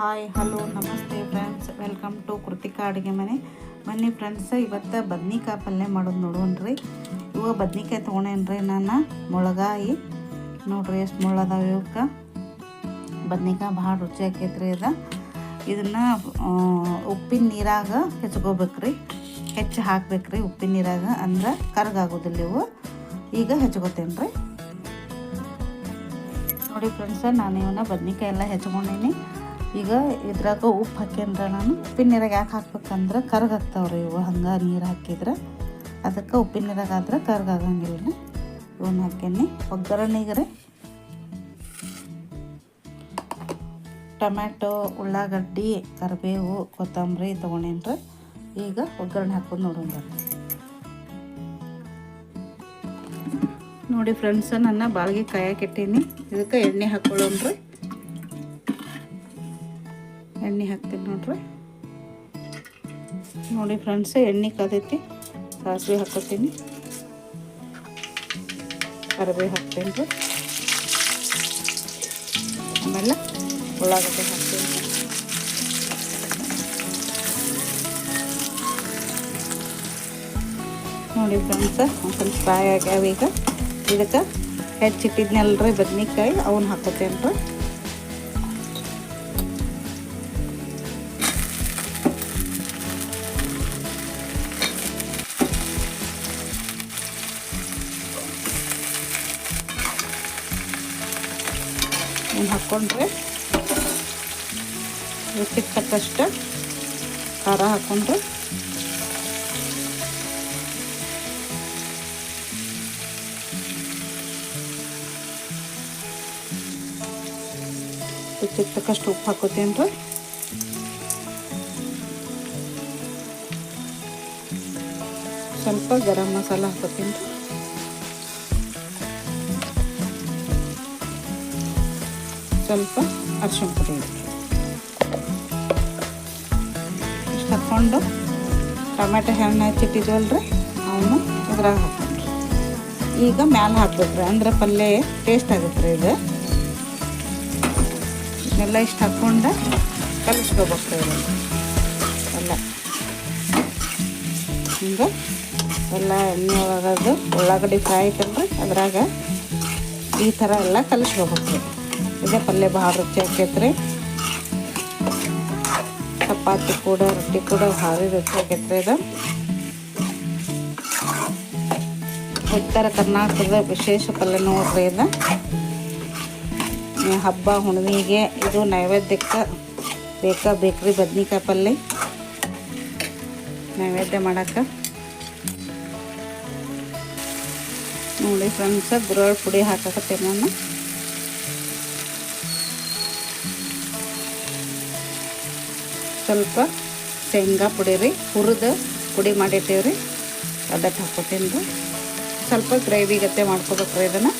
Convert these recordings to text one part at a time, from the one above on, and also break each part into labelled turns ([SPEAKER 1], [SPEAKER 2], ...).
[SPEAKER 1] Hi, hello, ನಮಸ್ತೆ friends welcome to Krithika ಅಡುಗೆ ಮನೆ. ಬನ್ನಿ ಫ್ರೆಂಡ್ಸ್ ಇವತ್ತು ಬದ್ನಿಕಾಯಿ ಪಲ್ಯ ಮಾಡೋದು ನೋಡೋಣ್ರಿ ಇವ ಬದ್ನಿಕಾಯಿ ತೊಗೊಂಡೇನ್ರಿ ನಾನು? ಮೊಳಗಾಯಿ. ನೋಡ್ರಿ ಎಷ್ಟು ಮೊಳದಾವ ಇವಕ್ಕೆ. ಬದ್ನಿಕಾಯಿ ಭಾಳ ರುಚಿ ಆಕೈತ್ರಿ ಇದು ಇದನ್ನು ಉಪ್ಪಿನ ನೀರಾಗ ಹೆಚ್ಕೋಬೇಕ್ರಿ. ಹೆಚ್ಚು ಹಾಕ್ಬೇಕ್ರಿ ಉಪ್ಪಿನ ನೀರಾಗ. ಅಂದ್ರೆ ಕರ್ಗಾಗೋದಿಲ್ಲ ಇವು. ಈಗ ಹೆಚ್ಕೋತೇನೆ ರೀ ನೋಡಿ ಫ್ರೆಂಡ್ಸ್ ನಾನು ಇವನ್ನ ಬದ್ನಿಕಾಯಿ ಎಲ್ಲ ಹೆಚ್ಕೊಂಡೀನಿ. ಈಗ ಇದ್ರಾಗ ಉಪ್ಪು ಹಾಕ್ಯನ್ರ ನಾನು ಉಪ್ಪಿನ ನೀರಾಗ ಯಾಕೆ ಹಾಕ್ಬೇಕಂದ್ರೆ ಕರ್ಗಾಗ್ತಾವ್ರಿ ಇವು, ಹಂಗೆ ನೀರು ಹಾಕಿದ್ರೆ. ಅದಕ್ಕೆ ಉಪ್ಪಿನ ನೀರಾಗ ಆದ್ರೆ ಕರ್ಗಾಗಂಗಿಲ್ಲ ಇವನ್ನ ಹಾಕ್ಯನಿ. ಒಗ್ಗರಣೆಗೆ ಟೊಮ್ಯಾಟೊ, ಉಳ್ಳಾಗಡ್ಡಿ, ಕರಿಬೇವು, ಕೊತ್ತಂಬರಿ ತೊಗೊಂಡೇನ್ರಿ. ಈಗ ಒಗ್ಗರಣೆ ಹಾಕೊಂಡು ನೋಡೋಣ ನೋಡಿ ಫ್ರೆಂಡ್ಸ್, ನನ್ನ ಬಾಳ್ಗೆ ಕಾಯಕ್ಕೆ ಇಟ್ಟೀನಿ ಇದಕ್ಕೆ ಎಣ್ಣೆ ಹಾಕೊಳ್ಳೋಣ್ರಿ. ಎಣ್ಣೆ ಹಾಕ್ತೀನಿ ನೋಡ್ರಿ. ನೋಡಿ ಫ್ರೆಂಡ್ಸ್ ಎಣ್ಣೆ ಕಾದೈತಿ, ಸಾಸಿವೆ ಹಾಕೋತೀನಿ ಕರಿಬೇವು ಹಾಕ್ತೀನಿ ರೀ. ಆಮೇಲೆ ಉಳ್ಳಾಗಡ್ಡೆ ಹಾಕ್ತೀನಿ ನೋಡಿ ಫ್ರೆಂಡ್ಸ್ ಒಂದು ಸ್ವಲ್ಪ ಫ್ರೈ ಆಗ್ಯಾವ ಈಗ. ಇದಕ್ಕೆ ಹೆಚ್ಚಿಟ್ಟಿದ್ನಲ್ರಿ ಬದ್ನಿಕಾಯಿ ಅವನ್ನ ಹಾಕೋತೇನೆ ರೀ ಇನ್ನು ಹಾಕ್ಕೊಂಡ್ರೆ ರುಚಿಗೆ ತಕ್ಕಷ್ಟು ಖಾರ ಹಾಕ್ಕೊಂಡ್ರೆ ರುಚಿಗೆ ತಕ್ಕಷ್ಟು ಉಪ್ಪು ಹಾಕೋತೀನಿ ರೀ ಸ್ವಲ್ಪ ಗರಂ ಮಸಾಲ ಹಾಕೋತೀನಿ ರೀ ಸ್ವಲ್ಪ ಅರಿಶಿಣ ಪುಡಿ ಇಷ್ಟು ಹಾಕ್ಕೊಂಡು ಟೊಮೆಟೊ ಹಣ್ಣು ಹಚ್ಚಿಟ್ಟಿದ್ವಲ್ರಿ ಅವನು ಇದ್ರಾಗ ಹಾಕೊಂಡ್ರಿ ಈಗ ಮ್ಯಾಲೆ ಹಾಕ್ಬೇಕ್ರಿ, ಅಂದ್ರೆ ಪಲ್ಯ ಟೇಸ್ಟ್ ಆಗುತ್ತೆ ರೀ ಇದು. ಇದನ್ನೆಲ್ಲ ಇಷ್ಟು ಹಾಕ್ಕೊಂಡು ಕಲಿಸ್ಕೋಬೇಕು ಇದನ್ನು ಎಲ್ಲ ಹಿಂಗೆ ಎಲ್ಲ ಎಣ್ಣೆ ಒಳಗದು ಉಳ್ಳಾಗಡ್ಡಿ ಫ್ರೈ ಅದ್ರಾಗ ಈ ಥರ ಎಲ್ಲ ಕಲಿಸ್ಕೋಬೇಕು. ಇದೇ. ಪಲ್ಯ ಭಾಳ ರುಚಿ ಆಕೈತ್ರಿ ಚಪಾತಿ ಕೂಡ, ರೊಟ್ಟಿ ಕೂಡ ಭಾರಿ ರುಚಿ ಆಕೈತ್ರಿ ಇದು. ಉತ್ತರ ಕರ್ನಾಟಕದ ವಿಶೇಷ ಪಲ್ಯ ನೋಡ್ರಿ ಇದು. ಹಬ್ಬ ಹುಣ್ಣಿಮೆಗೆ ಇದು ನೈವೇದ್ಯಕ್ಕೆ ಬೇಕಾ ಬೇಕ್ರಿ ಬದ್ನಿಕಾಯಿ ಪಲ್ಯ? ನೈವೇದ್ಯ ಮಾಡಕ್ಕೆ? ನೋಡಿ ಫ್ರೆಂಡ್ಸ ಗುರಳ್ ಪುಡಿ ಹಾಕಕತ್ತೀನಿ ನಾನು. ಸ್ವಲ್ಪ ಶೇಂಗಾ ಪುಡಿ ರೀ, ಹುರಿದು ಪುಡಿ ಮಾಡಿರ್ತೀವಿ ರೀ. ಅದಕ್ಕೆ ಹಾಕೋತಿಂದು ಸ್ವಲ್ಪ ಗ್ರೇವಿ ಗತ್ತೆ ಮಾಡ್ಕೋಬೇಕ್ರಿ ಇದನ್ನು.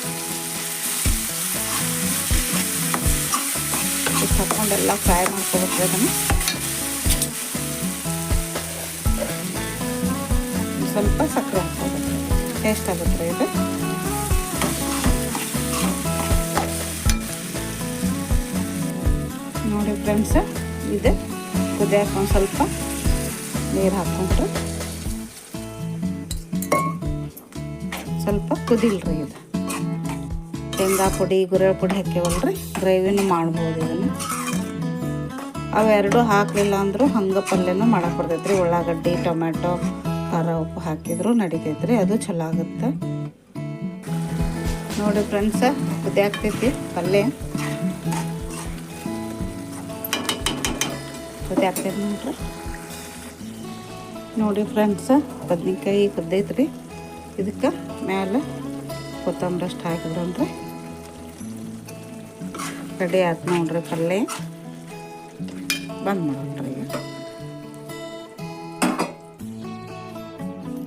[SPEAKER 1] ಹಾಕ್ಕೊಂಡು ಹಾಕ್ಕೊಂಡೆಲ್ಲ ಫ್ರೈ ಮಾಡ್ಕೋಬೇಕ್ರಿ ಅದನ್ನು ಸ್ವಲ್ಪ ಸಕ್ಕರೆ ಹಾಕ್ಕೋಬೇಕು ಟೇಸ್ಟ್ ಆಗುತ್ತೆ ರೀ ಇದು. ನೋಡಿ ಫ್ರೆಂಡ್ಸ್ ಇದು ಕುದಿಯಕ್ಕೆ ಒಂದು ಸ್ವಲ್ಪ ನೀರು ಹಾಕ್ಕೊಂಡ್ರೆ ಸ್ವಲ್ಪ ಕುದಿಲ್ರಿ ಇದು. ಶೇಂಗಾ ಪುಡಿ ಗುರೆಳ್ ಪುಡಿ ಹಾಕ್ಯವಲ್ರಿ? ಗ್ರೇವಿನೂ ಮಾಡ್ಬೋದು ಇದನ್ನು. ಅವೆರಡು ಹಾಕಲಿಲ್ಲ ಅಂದರೂ ಹಂಗೆ ಪಲ್ಯನೂ ಮಾಡಕ್ಕೆ ಬರ್ತೈತ್ರಿ. ಉಳ್ಳಾಗಡ್ಡಿ, ಟೊಮ್ಯಾಟೊ, ಖಾರ ಉಪ್ಪು ಹಾಕಿದ್ರು ನಡಿತೈತ್ರಿ. ಅದು ಚಲೋ ಆಗುತ್ತೆ. ನೋಡಿ ಫ್ರೆಂಡ್ಸ ಕುದಿಯಾಗ್ತೈತಿ ಪಲ್ಯ. ಕುದಿಯಾಗ್ತೈತಿ ನೋಡ್ರಿ. ನೋಡಿ ಫ್ರೆಂಡ್ಸ ಬದ್ನಿಕಾಯಿ ರೀ ಇದಕ್ಕೆ ಮೇಲೆ ಕೊತ್ತಂಬರಿ ಅಷ್ಟು ಹಾಕಿದ್ರನ್ರಿ ರೆಡಿ ಆಯ್ತು ನೋಡ್ರಿ ಪಲ್ಯ ಬಂದ್ ಮಾಡೋಣ್ರಿ ಈಗ.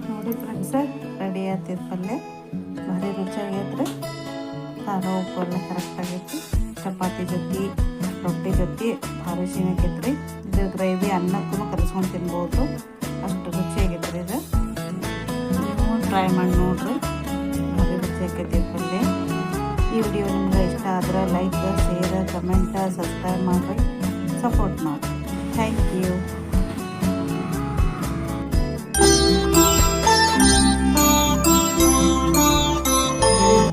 [SPEAKER 1] ನೋಡಿ ಫ್ರೆಂಡ್ಸ ರೆಡಿ ಆಯ್ತಿದ್ ಪಲ್ಯ ಭಾರಿ ರುಚಿಯಾಗೈತ್ರಿ ಖಾರ ಉಪ್ಪು ಎಲ್ಲ ಕರೆಕ್ಟ್ ಆಗೈತಿ. ಚಪಾತಿ ಜೊತೆ. ರೊಟ್ಟಿ ಜೊತೆ ಭಾರಿ ಆಕೈತ್ರಿ ಇದು ಗ್ರೇವಿ ಅನ್ನಕ್ಕೂ ಕಲಿಸ್ಕೊಂಡು ತಿನ್ಬೋದು. ಅಷ್ಟು ರುಚಿಯಾಗೈತೆ ರೀ ಇದು. ನೀವು ಟ್ರೈ ಮಾಡಿ ನೋಡ್ರಿ. ಭಾರಿ ಆಕೈತಿ ಪಲ್ಯ. ಈ ವಿಡಿಯೋ ನಿಮ್ಗೆ ಇಷ್ಟ ಆದ್ರೆ ಲೈಕ್, ಶೇರ್, ಕಮೆಂಟ್, ಸಬ್ಸ್ಕ್ರೈಬ್ ಮಾಡಿರಿ. ಸಪೋರ್ಟ್ ಮಾಡಿ ಥ್ಯಾಂಕ್ ಯು.